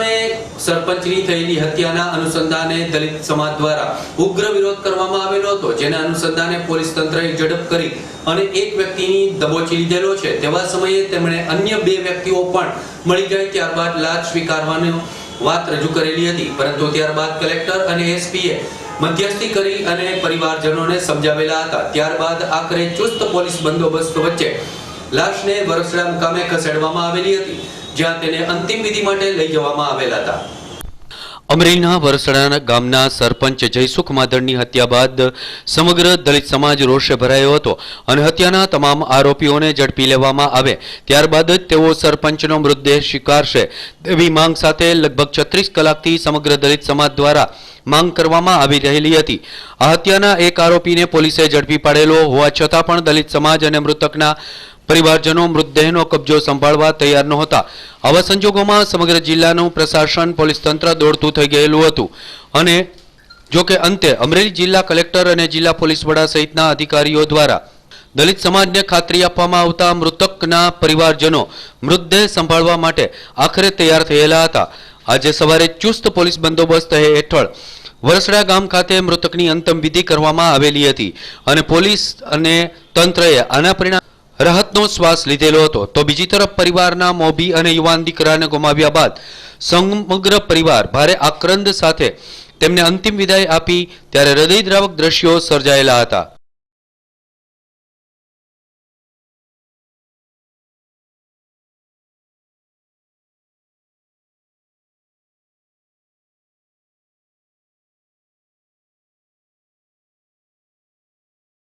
ગામે સરપંચની થયેલી હત્યાના અનુસંધાને દલિત સમાજ દ્વારા ઉગ્ર વિરોધ કરવામાં આવેલો હતો, જેના અનુસંધાને પોલીસ તંત્રએ ઝડપ કરી અને એક વ્યક્તિની દબોચી લીધેલો છે. તેવા સમયે તેમણે અન્ય બે વ્યક્તિઓ પણ મળી જાય ત્યારબાદ લાજ સ્વીકારવાની વાત રજૂ કરેલી હતી. પરંતુ ત્યારબાદ કલેક્ટર અને એસપીએ મધ્યસ્થી કરી અને પરિવારજનોને સમજાવેલા હતા. ત્યારબાદ આખરે ચુસ્ત પોલીસ બંદોબસ્ત વચ્ચે લાશને વરસડા મુકામે ખસેડવામાં આવેલી હતી, જ્યાં તેને અંતિમ વિધિ માટે લઈ જવામાં આવેલા હતા. અમરેલીના વરસડા ગામના સરપંચ જયસુખ માદળની હત્યા બાદ સમગ્ર દલિત સમાજ રોષે ભરાયો હતો અને હત્યાના તમામ આરોપીઓને ઝડપી લેવામાં આવે. ત્યારબાદ જ તેઓ સરપંચનો મૃતદેહ સ્વીકારશે. તેવી માંગ સાથે લગભગ છત્રીસ કલાકથી સમગ્ર દલિત સમાજ દ્વારા માંગ કરવામાં આવી રહેલી હતી. આ હત્યાના એક આરોપીને પોલીસે ઝડપી પાડેલો હોવા છતાં પણ દલિત સમાજ અને મૃતકના પરિવારજનો મૃતદેહનો કબજો સંભાળવા તૈયાર નહોતા. આવા સંજોગોમાં સમગ્ર જિલ્લાનું પ્રશાસન, પોલીસ તંત્ર દોડતું થઈ ગયેલું હતું. અને જોકે અંતે અમરેલી જિલ્લા કલેક્ટર અને જિલ્લા પોલીસ વડા સહિતના અધિકારીઓ દ્વારા દલિત સમાજને ખાતરી આપવામાં આવતા મૃતકના પરિવારજનો મૃતદેહ સંભાળવા માટે આખરે તૈયાર થયેલા હતા. આજે સવારે ચુસ્ત પોલીસ બંદોબસ્ત હેઠળ વરસડા ગામ ખાતે મૃતકની અંતિમ વિધિ કરવામાં આવેલી હતી. અને પોલીસ અને તંત્રએ આના પરિણામ રાહતનો શ્વાસ લીધેલો હતો. તો બીજી તરફ પરિવારના મોભી અને યુવાન દીકરાને ગુમાવ્યા બાદ સમગ્ર પરિવાર ભારે આક્રંદ સાથે તેમને અંતિમ વિદાય આપી, ત્યારે હૃદયદ્રાવક દ્રશ્યો સર્જાયેલા હતા.